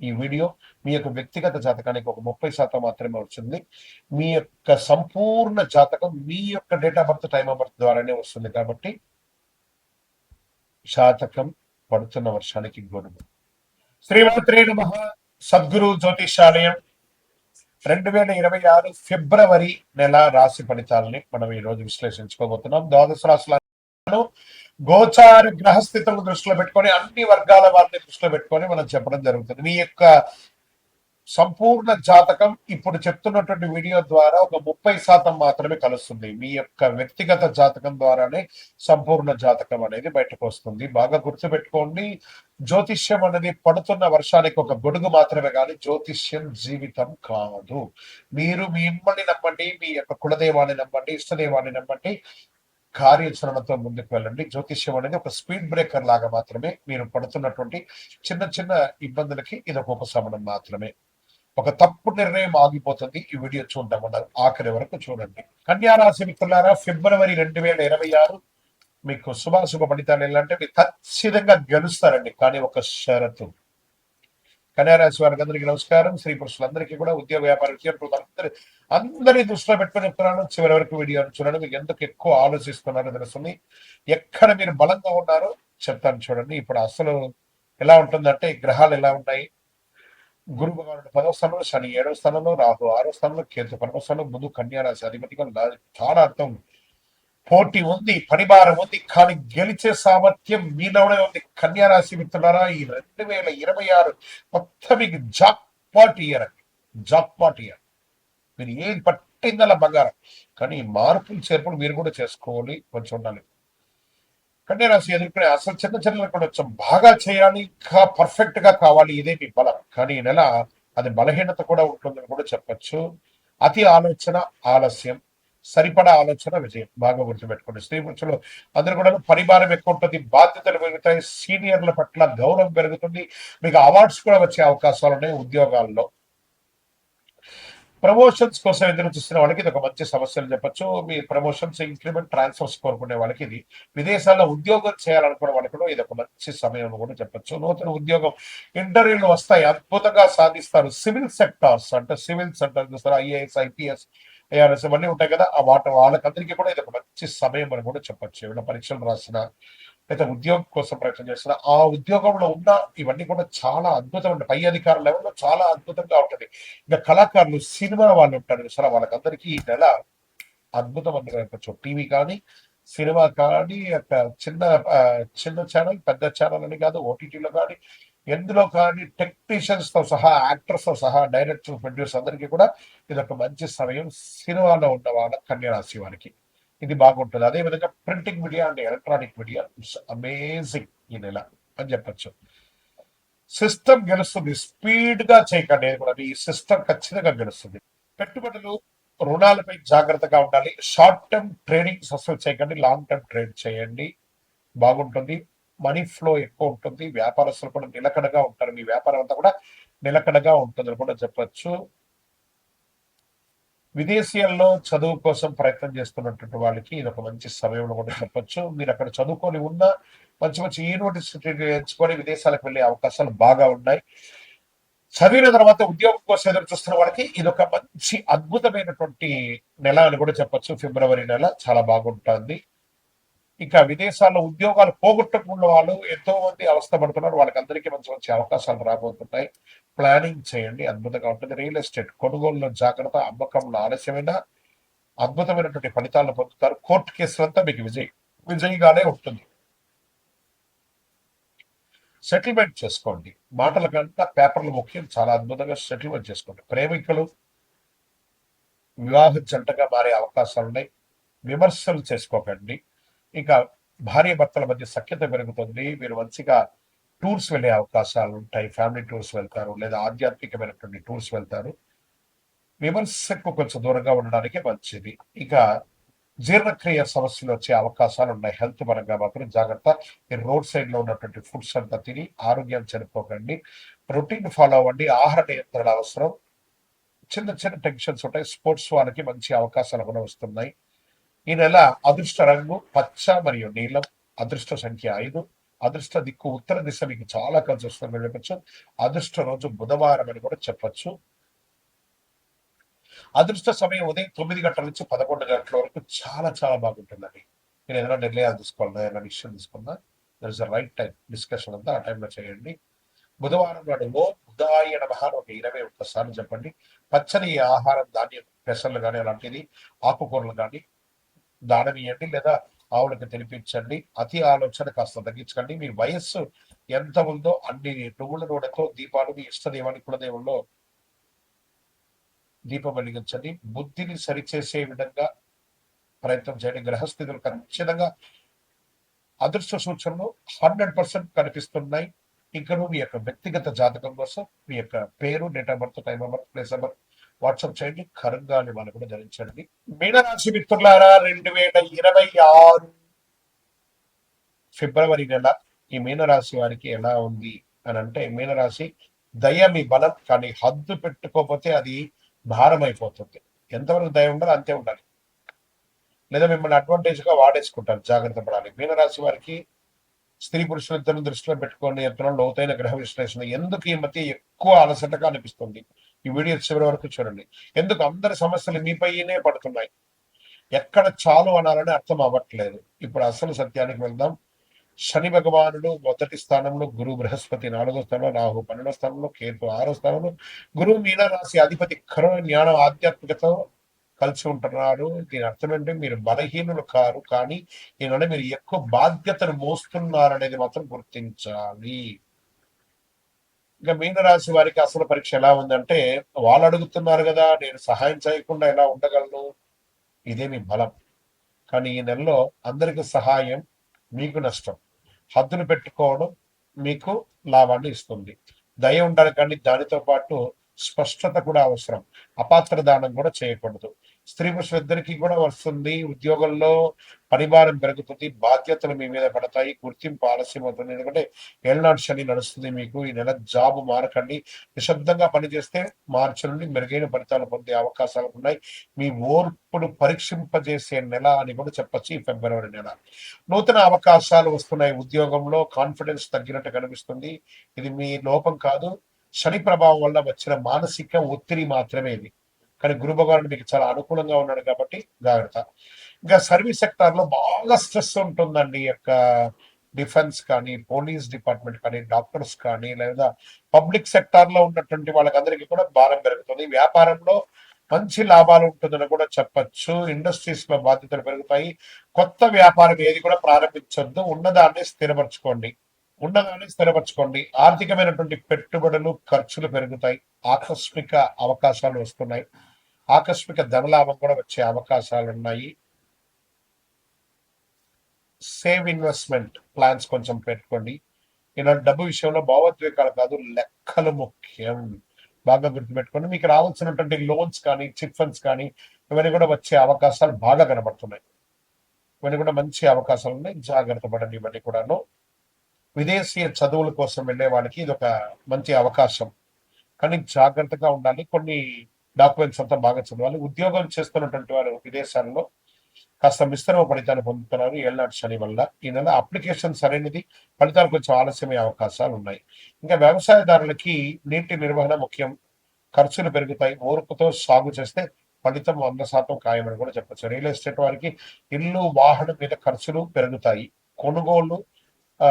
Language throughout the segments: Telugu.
ఈ వీడియో మీ యొక్క వ్యక్తిగత జాతకానికి ఒక ముప్పై శాతం మాత్రమే వచ్చింది. మీ యొక్క సంపూర్ణ జాతకం మీ యొక్క date of birth time of birth ద్వారానే వస్తుంది కాబట్టి జాతకం పడుతున్న వర్షానికి గొడుగు శ్రీమంత్రి నమ. సద్గురు జ్యోతిషాలయం. రెండు వేల ఇరవై ఆరు ఫిబ్రవరి నెల రాశి ఫలితాలని మనం ఈ రోజు విశ్లేషించుకోబోతున్నాం. ద్వాదశ రాశుల గోచార గ్రహస్థితులను దృష్టిలో పెట్టుకొని అన్ని వర్గాల వారిని దృష్టిలో పెట్టుకొని మనం చెప్పడం జరుగుతుంది. మీ యొక్క సంపూర్ణ జాతకం ఇప్పుడు చెప్తున్నటువంటి వీడియో ద్వారా ఒక ముప్పై శాతం మాత్రమే కలుస్తుంది. మీ యొక్క వ్యక్తిగత జాతకం ద్వారానే సంపూర్ణ జాతకం అనేది బయటకు వస్తుంది. బాగా గుర్తుపెట్టుకోండి. జ్యోతిష్యం అనేది పడుతున్న వర్షానికి ఒక గొడుగు మాత్రమే కానీ జ్యోతిష్యం జీవితం కాదు. మీరు మీ ఇమ్మని నమ్మండి మీ యొక్క కులదైవాన్ని నమ్మండి ఇష్టదైవాన్ని నమ్మండి. కార్యాచరణతో ముందుకు వెళ్ళండి. జ్యోతిష్యం అనేది ఒక స్పీడ్ బ్రేకర్ లాగా మాత్రమే మీరు పడుతున్నటువంటి చిన్న చిన్న ఇబ్బందులకి ఇది ఒక ఉపశమనం మాత్రమే. ఒక తప్పు నిర్ణయం ఆగిపోతుంది. ఈ వీడియో చూద్దాం అన్నారు ఆఖరి వరకు చూడండి. కన్యారాశి మిత్రులారా ఫిబ్రవరి రెండు వేల ఇరవై ఆరు మీకు శుభాశుభ ఫలితాలు ఏంటంటే మీరు ఖచ్చితంగా గెలుస్తారండి. కానీ ఒక షరతు. కన్యారాశి వారికి అందరికీ నమస్కారం. స్త్రీ పురుషులందరికీ కూడా ఉద్యోగ వ్యాపార విషయంలో అందరి అందరి దృష్టిలో పెట్టుకొని చెప్తున్నాను. చివరి వరకు వీడియో చూడండి. మీకు ఎందుకు ఎక్కువ ఆలోచిస్తున్నారో తెలుస్తుంది ఎక్కడ మీరు బలంగా ఉన్నారో చెప్తాను చూడండి. ఇప్పుడు అసలు ఎలా ఉంటుందంటే గ్రహాలు ఎలా ఉన్నాయి? గురు భగవానుడు పదవ స్థానంలో శని ఏడవ స్థానంలో రాహు ఆరో స్థానంలో కేతు పదవ స్థానంలో ముందు కన్యారాశి అధిపతిగా చాలా అర్థం పోటీ ఉంది పరిభారం ఉంది కానీ గెలిచే సామర్థ్యం మీలోనే ఉంది. కన్యారాశి మిత్రులారా ఈ రెండు వేల ఇరవై ఆరు మొత్తం మీకు జాక్ పాట్ ఇయర్ అండి. Jackpot year. మీరు ఏం పట్టిందల బంగారం. కానీ మార్పులు చేర్పులు మీరు కూడా చేసుకోవాలి కొంచెం ఉండాలి. కన్యారాశి ఎదుర్కొనే అసలు చిన్న చిన్నలు కూడా కొంచెం బాగా చేయాలి ఇంకా పర్ఫెక్ట్గా కావాలి ఇదే మీ బలం. కానీ ఈ నెల అది బలహీనత కూడా ఉంటుందని కూడా చెప్పచ్చు. అతి ఆలోచన ఆలస్యం సరిపడా ఆలోచన విజయం. బాగా గుర్తుపెట్టుకోండి. స్త్రీ పురుషులు అందరూ కూడా పరిభారం ఎక్కువ ఉంటుంది బాధ్యతలు పెరుగుతాయి సీనియర్ల పట్ల గౌరవం పెరుగుతుంది. మీకు అవార్డ్స్ కూడా వచ్చే అవకాశాలు ఉన్నాయి ఉద్యోగాల్లో. ప్రమోషన్స్ కోసం ఎదురు చూస్తున్న వాళ్ళకి ఇది ఒక మంచి సమస్యలు చెప్పచ్చు. మీ ప్రమోషన్స్ ఇంక్రిమెంట్ ట్రాన్స్ఫర్స్ కోరుకునే వాళ్ళకి ఇది విదేశాల్లో ఉద్యోగం చేయాలనుకునే వాళ్ళకి కూడా ఇది ఒక మంచి సమయం కూడా చెప్పచ్చు. నూతన ఉద్యోగం ఇంటర్వ్యూలు వస్తాయి. అద్భుతంగా సాధిస్తారు. సివిల్ సెక్టార్స్ అంటే సివిల్ సెక్టర్ చూస్తారు? ఐఏఎస్ ఐపీఎస్ ఏఆర్ఎస్ ఇవన్నీ ఉంటాయి కదా. ఆ వాటి వాళ్ళకందరికీ కూడా ఇది ఒక మంచి సమయం అని కూడా చెప్పొచ్చు. ఏమైనా పరీక్షలు రాసిన లేదా ఉద్యోగం కోసం ప్రయత్నం చేస్తున్నారు ఆ ఉద్యోగంలో ఉన్న ఇవన్నీ కూడా చాలా అద్భుతమైన పై అధికారుల లెవెల్లో చాలా అద్భుతంగా ఉంటుంది. ఇంకా కళాకారులు సినిమా వాళ్ళు ఉంటారు సరే వాళ్ళకందరికీ ఈ నెల అద్భుతం అని చెప్పచ్చు టీవీ కానీ సినిమా కానీ ఒక చిన్న ఆ, చిన్న ఛానల్ పెద్ద ఛానల్ అని కాదు ఓటీటీలో కానీ ఎందులో కానీ టెక్నీషియన్స్తో సహా యాక్టర్స్తో సహా డైరెక్టర్ ప్రొడ్యూసర్ అందరికీ కూడా ఇది ఒక మంచి సమయం. సినిమాలో ఉన్న వాళ్ళ కన్యరాశి వారికి. ఇది బాగుంటుంది. అదే విధంగా printing media and electronic media amazing ఈ నెల అని చెప్పొచ్చు. సిస్టమ్ గెలుస్తుంది. స్పీడ్గా చేయకండి. కూడా ఈ సిస్టమ్ ఖచ్చితంగా గెలుస్తుంది. పెట్టుబడులు రుణాలపై జాగ్రత్తగా ఉండాలి. షార్ట్ టర్మ్ ట్రేడింగ్స్ అసలు చేయకండి. లాంగ్ టర్మ్ ట్రేడ్ చేయండి. బాగుంటుంది. మనీ ఫ్లో ఎక్కువ ఉంటుంది. వ్యాపారస్తులు కూడా నిలకడగా ఉంటారు. మీ వ్యాపారం అంతా కూడా నిలకడగా ఉంటుందని కూడా చెప్పచ్చు. విదేశీయాల్లో చదువు కోసం ప్రయత్నం చేస్తున్నటువంటి వాళ్ళకి ఇది ఒక మంచి సమయంలో కూడా చెప్పొచ్చు. మీరు అక్కడ చదువుకొని ఉన్న మంచి మంచి యూనివర్సిటీ ఎంచుకొని విదేశాలకు వెళ్ళే అవకాశాలు బాగా ఉన్నాయి. చదివిన తర్వాత ఉద్యోగం కోసం ఎదురు చూస్తున్న వాళ్ళకి ఇది ఒక మంచి అద్భుతమైనటువంటి నెల అని కూడా చెప్పొచ్చు. ఫిబ్రవరి నెల చాలా బాగుంటుంది. ఇంకా విదేశాల్లో ఉద్యోగాలు పోగొట్టకుండా వాళ్ళు ఎంతో మంది అవస్థపడుతున్నారు. వాళ్ళకి అందరికీ మంచి మంచి అవకాశాలు రాబోతున్నాయి. ప్లానింగ్ చేయండి. అద్భుతంగా ఉంటుంది. రియల్ ఎస్టేట్ కొనుగోలులో జాగ్రత్త అమ్మకంలో ఆలస్యమైన అద్భుతమైనటువంటి ఫలితాలను పొందుతారు. కోర్టు కేసులంతా మీకు విజయ్ విజయ్గానే ఉంటుంది. సెటిల్మెంట్ చేసుకోండి. మాటల కంటే పేపర్లు ముఖ్యం. చాలా అద్భుతంగా సెటిల్మెంట్ చేసుకోండి. ప్రేమికులు వివాహ జంటగా మారే అవకాశాలు ఉన్నాయి విమర్శలు చేసుకోకండి. ఇంకా భార్య భర్తల మధ్య సఖ్యత పెరుగుతుంది. మీరు మంచిగా టూర్స్ వెళ్ళే అవకాశాలు ఉంటాయి. ఫ్యామిలీ టూర్స్ వెళ్తారు లేదా ఆధ్యాత్మికమైనటువంటి టూర్స్ వెళ్తారు. విమర్శకు కొంచెం దూరంగా ఉండడానికి మంచిది. ఇక జీర్ణక్రియ సమస్యలు వచ్చే అవకాశాలు ఉన్నాయి. హెల్త్ పరంగా మాత్రం జాగ్రత్త. రోడ్ సైడ్లో ఉన్నటువంటి ఫుడ్స్ అంతా తిని ఆరోగ్యం చనిపోకండి రొటీన్ ఫాలో అవ్వండి. ఆహార నియంత్రణ అవసరం. చిన్న చిన్న టెన్షన్స్ ఉంటాయి. స్పోర్ట్స్ వాళ్ళకి మంచి అవకాశాలు కూడా వస్తున్నాయి. ఈ నెల అదృష్ట రంగు పచ్చ మరియు నీలం. అదృష్ట సంఖ్య ఐదు. అదృష్ట దిక్కు ఉత్తర దిశ మీకు చాలా కలిసి వస్తుంది చెప్పచ్చు అదృష్ట రోజు బుధవారం అని కూడా చెప్పచ్చు. అదృష్ట సమయం ఉదయం తొమ్మిది గంటల నుంచి పదకొండు గంటల వరకు చాలా చాలా బాగుంటుందండి. మీరు ఏదైనా నిర్ణయాలు తీసుకోవాలన్నా ఏదైనా డిసిషన్ తీసుకున్నా there is right time discussion అంతా ఆ టైంలో చేయండి. బుధవారం నాడు ఓ బుధాయ నమః ఒక ఇరవై ఒక్కసార్లు చెప్పండి. పచ్చని ఆహారం ధాన్యం పెసర్లు కానీ అలాంటిది ఆకుకూరలు కానీ దానం లేదా ఆవులకు తినిపించండి. అతి ఆలోచన కాస్త తగ్గించకండి. మీ వయస్సు ఎంత ఉందో అన్ని నువ్వుల నూనెతో దీపాలు మీ ఇష్టదేవాని కులదేవుల్లో దీపం వెలిగించండి. బుద్ధిని సరిచేసే విధంగా ప్రయత్నం చేయండి. గ్రహస్థితులు ఖచ్చితంగా అదృష్ట సూచనలు హండ్రెడ్ పర్సెంట్ కనిపిస్తున్నాయి. ఇంకను మీ యొక్క వ్యక్తిగత జాతకం కోసం మీ యొక్క పేరు date of birth time of birth place of birth WhatsApp చేయండి. కరంగాలి వాళ్ళు కూడా ధరించండి. మీనరాశి మిత్రులారా రెండు వేల ఇరవై ఆరు ఫిబ్రవరి నెల ఈ మీనరాశి వారికి ఎలా ఉంది అని అంటే మీనరాశి దయ మీ బలం కానీ హద్దు పెట్టుకోకపోతే అది భారం అయిపోతుంది ఎంతవరకు దయ ఉండాలి అంతే ఉండాలి. లేదా మిమ్మల్ని అడ్వాంటేజ్గా వాడేసుకుంటారు జాగ్రత్త పడాలి. మీనరాశి వారికి స్త్రీ పురుషులు ఇద్దరు దృష్టిలో పెట్టుకొని ఎత్తున లోతైన గ్రహ విశ్లేషణ ఎందుకు ఈ మధ్య ఎక్కువ అలసటగా అనిపిస్తుంది? ఈ వీడియో చివరి వరకు చూడండి. ఎందుకు? అందరి సమస్యలు మీపైనే పడుతున్నాయి. ఎక్కడ చాలు అనాలని అర్థం అవ్వట్లేదు. ఇప్పుడు అసలు సత్యానికి వెళ్దాం. శని భగవానుడు మొదటి స్థానంలో గురు బృహస్పతి నాలుగో స్థానంలో రాహు పన్నెండో స్థానంలో కేతు ఆరో స్థానంలో. గురువు మీన రాశి అధిపతి కరుణ జ్ఞానం ఆధ్యాత్మికతో కలిసి ఉంటున్నారు దీని అర్థం ఏంటంటే మీరు బలహీనులు కారు కానీ దీనివల్ల మీరు ఎక్కువ బాధ్యతను మోస్తున్నారనేది మాత్రం గుర్తించాలి. ఇంకా మీనరాశి వారికి అసలు పరీక్ష ఎలా ఉందంటే వాళ్ళు అడుగుతున్నారు కదా నేను సహాయం చేయకుండా ఎలా ఉండగలను? ఇదే మీ బలం. కానీ ఈ నెలలో అందరికి సహాయం మీకు నష్టం. హద్దులు పెట్టుకోవడం మీకు లాభాన్ని ఇస్తుంది. దయ ఉండాలి కానీ దానితో పాటు స్పష్టత కూడా అవసరం. అపాత్ర దానం కూడా చేయకూడదు. స్త్రీ పురుషులిద్దరికీ కూడా వస్తుంది. ఉద్యోగంలో పరిమాణం పెరుగుతుంది. బాధ్యతలు మీ మీద పడతాయి. గుర్తింపు ఆలస్యం అవుతుంది. ఎందుకంటే ఏళ్ళనాడు శని నడుస్తుంది మీకు. ఈ నెల జాబ్ మారకండి. నిశ్శబ్దంగా పనిచేస్తే మార్చి నుండి మెరుగైన ఫలితాలు పొందే అవకాశాలు ఉన్నాయి. మీ ఓర్పును పరీక్షింపజేసే నెల అని కూడా చెప్పచ్చు ఈ ఫిబ్రవరి నెల. నూతన అవకాశాలు వస్తున్నాయి. ఉద్యోగంలో కాన్ఫిడెన్స్ తగ్గినట్టు కనిపిస్తుంది. ఇది మీ లోపం కాదు. శని ప్రభావం వల్ల వచ్చిన మానసిక ఒత్తిడి మాత్రమే ఇది. కానీ గురు భగవానుడు మీకు చాలా అనుకూలంగా ఉన్నాడు కాబట్టి జాగ్రత్త. ఇంకా సర్వీస్ సెక్టార్లో బాగా స్ట్రెస్ ఉంటుందండి యొక్క డిఫెన్స్ కానీ పోలీస్ డిపార్ట్మెంట్ కానీ డాక్టర్స్ కానీ లేదా పబ్లిక్ సెక్టార్లో ఉన్నటువంటి వాళ్ళకందరికీ కూడా భారం పెరుగుతుంది. వ్యాపారంలో మంచి లాభాలు ఉంటుందని కూడా చెప్పొచ్చు. ఇండస్ట్రీస్లో బాధ్యతలు పెరుగుతాయి. కొత్త వ్యాపారం ఏది కూడా ప్రారంభించొద్దు. ఉన్నదాన్ని స్థిరపరచుకోండి. ఉన్నదాన్ని స్థిరపరచుకోండి. ఆర్థికమైనటువంటి పెట్టుబడులు ఖర్చులు పెరుగుతాయి. ఆకస్మిక అవకాశాలు వస్తున్నాయి. ఆకస్మిక ధనలాభం కూడా వచ్చే అవకాశాలు ఉన్నాయి సేవ్ ఇన్వెస్ట్మెంట్ ప్లాన్స్ కొంచెం పెట్టుకోండి. ఇలాంటి డబ్బు విషయంలో భావోద్వేగాలు కాదు లెక్కలు ముఖ్యం. బాగా గుర్తుపెట్టుకోండి. మీకు రావాల్సినటువంటి లోన్స్ కానీ చిట్ ఫండ్స్ కానీ ఇవన్నీ కూడా వచ్చే అవకాశాలు బాగా కనబడుతున్నాయి. ఇవన్నీ కూడా మంచి అవకాశాలు ఉన్నాయి జాగ్రత్త పడండి ఇవన్నీ కూడాను. విదేశీయ చదువుల కోసం వెళ్ళే వాళ్ళకి ఇది ఒక మంచి అవకాశం. కానీ జాగ్రత్తగా ఉండాలి. కొన్ని డాక్యుమెంట్స్ అంతా బాగా చదవాలి ఉద్యోగం చేస్తున్నటువంటి వారు విదేశాల్లో కాస్త మిశ్రమ ఫలితాన్ని పొందుతున్నారు ఏళ్ళనాటి శని వల్ల. ఈ నెల అప్లికేషన్ సరైనది ఫలితాలు కొంచెం ఆలస్యమయ్యే అవకాశాలు ఉన్నాయి. ఇంకా వ్యవసాయదారులకి నీటి నిర్వహణ ముఖ్యం. ఖర్చులు పెరుగుతాయి. ఓర్పుతో సాగు చేస్తే ఫలితం వంద శాతం ఖాయమని కూడా చెప్పచ్చు. రియల్ ఎస్టేట్ వారికి ఇల్లు వాహనం మీద ఖర్చులు పెరుగుతాయి. కొనుగోలు ఆ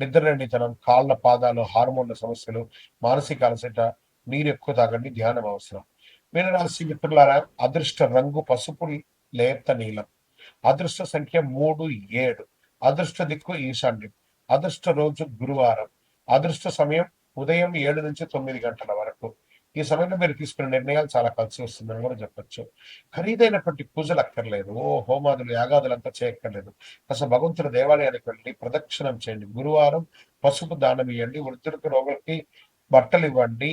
నిద్రలేనితనం కాళ్ళ పాదాలు హార్మోన్ల సమస్యలు మానసిక అలసట నీరు ఎక్కువ తాగండి ధ్యానం అవసరం. మీనరాశి మిత్రులారా అదృష్ట రంగు పసుపు లేత నీలం. అదృష్ట సంఖ్య మూడు ఏడు. అదృష్ట దిక్కు ఈశాన్యం. అదృష్ట రోజు గురువారం. అదృష్ట సమయం ఉదయం ఏడు నుంచి తొమ్మిది గంటల వరకు. ఈ సమయంలో మీరు తీసుకునే నిర్ణయాలు చాలా కలిసి వస్తుందని కూడా చెప్పొచ్చు. ఖరీదైనటువంటి పూజలు అక్కర్లేదు. ఓ హోమాదులు యాగాదులు అంతా చేయక్కర్లేదు. అసలు భగవంతుడి దేవాలయానికి వెళ్ళి ప్రదక్షిణం చేయండి. గురువారం పసుపు దానం ఇవ్వండి వృద్ధులకు రోగులకి బట్టలు ఇవ్వండి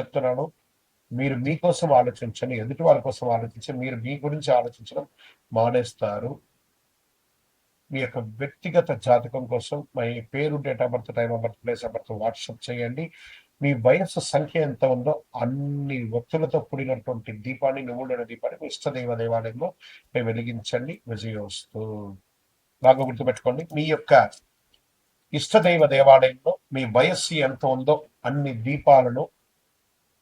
చెప్తున్నాను. మీరు మీకోసం ఆలోచించండి. ఎదుటి వాళ్ళ కోసం ఆలోచించి మీరు మీ గురించి ఆలోచించడం మానేస్తారు. మీ యొక్క వ్యక్తిగత జాతకం కోసం మీ పేరు date of birth time of birth place of birth WhatsApp చేయండి. మీ వయస్సు సంఖ్య ఎంత ఉందో అన్ని వ్యక్తులతో కూడినటువంటి దీపాన్ని నువ్వుడైన దీపాన్ని మీ ఇష్టదైవ దేవాలయంలో మేము వెలిగించండి. విజయోస్తు. బాగా గుర్తుపెట్టుకోండి. మీ యొక్క ఇష్టదైవ దేవాలయంలో మీ వయస్సు ఎంత ఉందో అన్ని దీపాలను